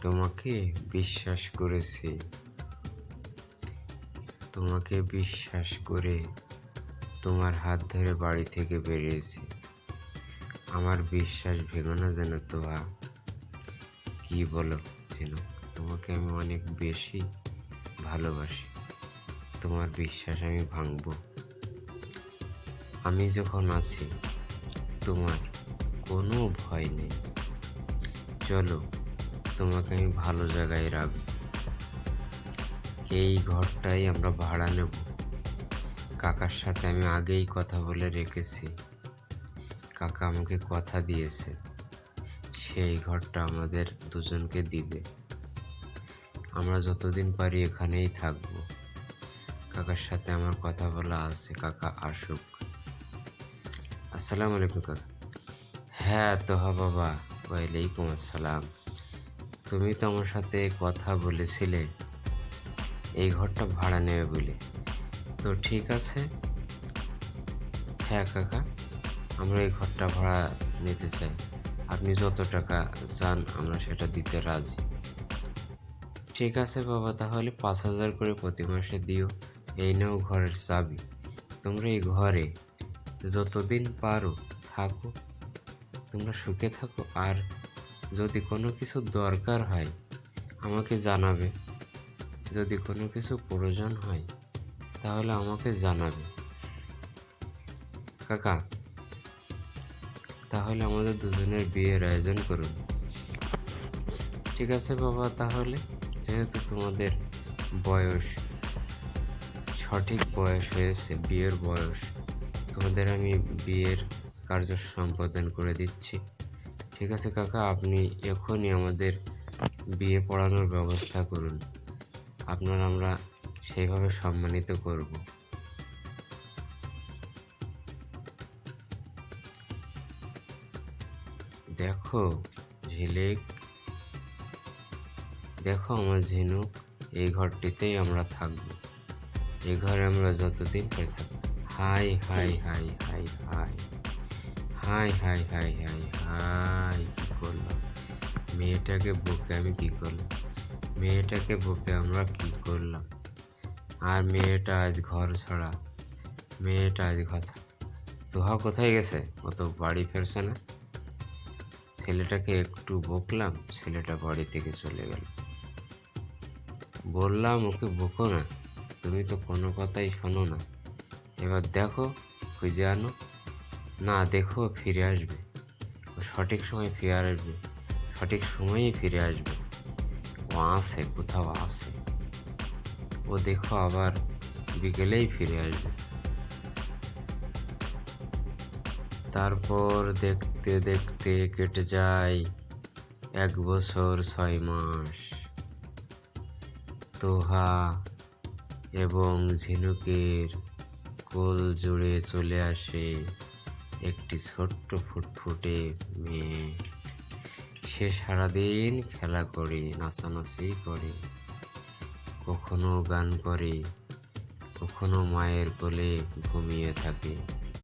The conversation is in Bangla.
তোমাকে বিশ্বাস করেছি। তোমাকে বিশ্বাস করে তোমার হাত ধরে বাড়ি থেকে বেরিয়েছি। আমার বিশ্বাস ভেঙো না যেন তোহা। কি বলো যেন? তোমাকে আমি অনেক বেশি ভালোবাসি। তোমার বিশ্বাস আমি ভাঙবো। আমি যখন আছি, তোমার কোনো ভয় নেই। চলো তোমাকে আমি ভালো জায়গায় রাখব। এই ঘরটাই আমরা ভাড়া নেব। কাকার সাথে আমি আগেই কথা বলে রেখেছি। কাকা আমাকে কথা দিয়েছে। সেই ঘরটা আমাদের দুজনকে দিবে। আমরা যতদিন পারি এখানেই থাকব। কাকার সাথে আমার কথা বলা আছে, কাকা আসুক। আসসালামু আলাইকুম, কাকা। হ্যাঁ তোহা বাবা। ওয়ালাইকুম আসসালাম। তুমি তো আমার সাথে কথা বলেছিলে। এই ঘরটা ভাড়া নেবে বলে। তো ঠিক আছে। হ্যাঁ কাকা, আমরা এই ঘরটা ভাড়া নিতে চাই। আপনি যত টাকা চান, আমরা সেটা দিতে রাজি। ঠিক আছে বাবা, তাহলে পাঁচ হাজার করে প্রতি মাসে দিও। এই নাও ঘরের চাবি। তোমরা এই ঘরে যতদিন পারো থাকো। তোমরা সুখে থাকো আর যদি কোনো কিছু দরকার হয়, আমাকে জানাবে। যদি কোনো কিছু প্রয়োজন হয়, তাহলে আমাকে জানাবে। কাকা, তাহলে আমাদের দুজনের বিয়ের আয়োজন করুন। ঠিক আছে বাবা, তাহলে? যেহেতু তোমাদের বয়স, সঠিক বয়স হয়েছে, বিয়ের বয়স, তোমাদের আমি বিয়ের কার্য সম্পাদন করে দিচ্ছি। ঠিক আছে কাকা, আপনি এখনই আমাদের বিয়ে পড়ানোর ব্যবস্থা করুন। আপনার আমরা সেইভাবে সম্মানিত করব। দেখো, ঝিলেক। দেখো আমার ঝিনুক, এই ঘরটিতেই আমরা থাকব। এই ঘরে আমরা যতদিন করে থাকব। হাই হাই হাই হাই হাই। হাই হাই হাই হাই হাই, কি করলাম মেয়েটাকে বুকে আমি কি করলাম? মেয়েটাকে বুকে আমরা কি করলাম? আর মেয়েটা আজ ঘর ছাড়া, মেয়েটা আজ ঘর ছাড়া। তোহা কোথায় গেছে? ও তো বাড়ি ফেরছে না। ছেলেটাকে একটু বকলাম, ছেলেটা বাড়ি থেকে চলে গেল। বললাম, ওকে বকো না। তুমি তো কোনো কথাই শোনো না। এবার দেখো, খুঁজে আনো। না, দেখো ফিরে আসবে। ও সঠিক সময় ফিরে আসবে। সঠিক সময়েই ফিরে আসবে। ও আসে, কোথাও আসে। ও দেখো আবার বিকেলেই ফিরে আসবে। তারপর দেখতে দেখতে কেটে যায় এক বছর ছয় মাস। তোহা এবং ঝিনুকের কোল জুড়ে চলে আসে। একটি ছোট্ট ফুটফুটে মেয়ে। সে সারাদিন খেলা করে, নাচানাচি করে। কখনো গান করে, কখনো মায়ের কোলে ঘুমিয়ে থাকে।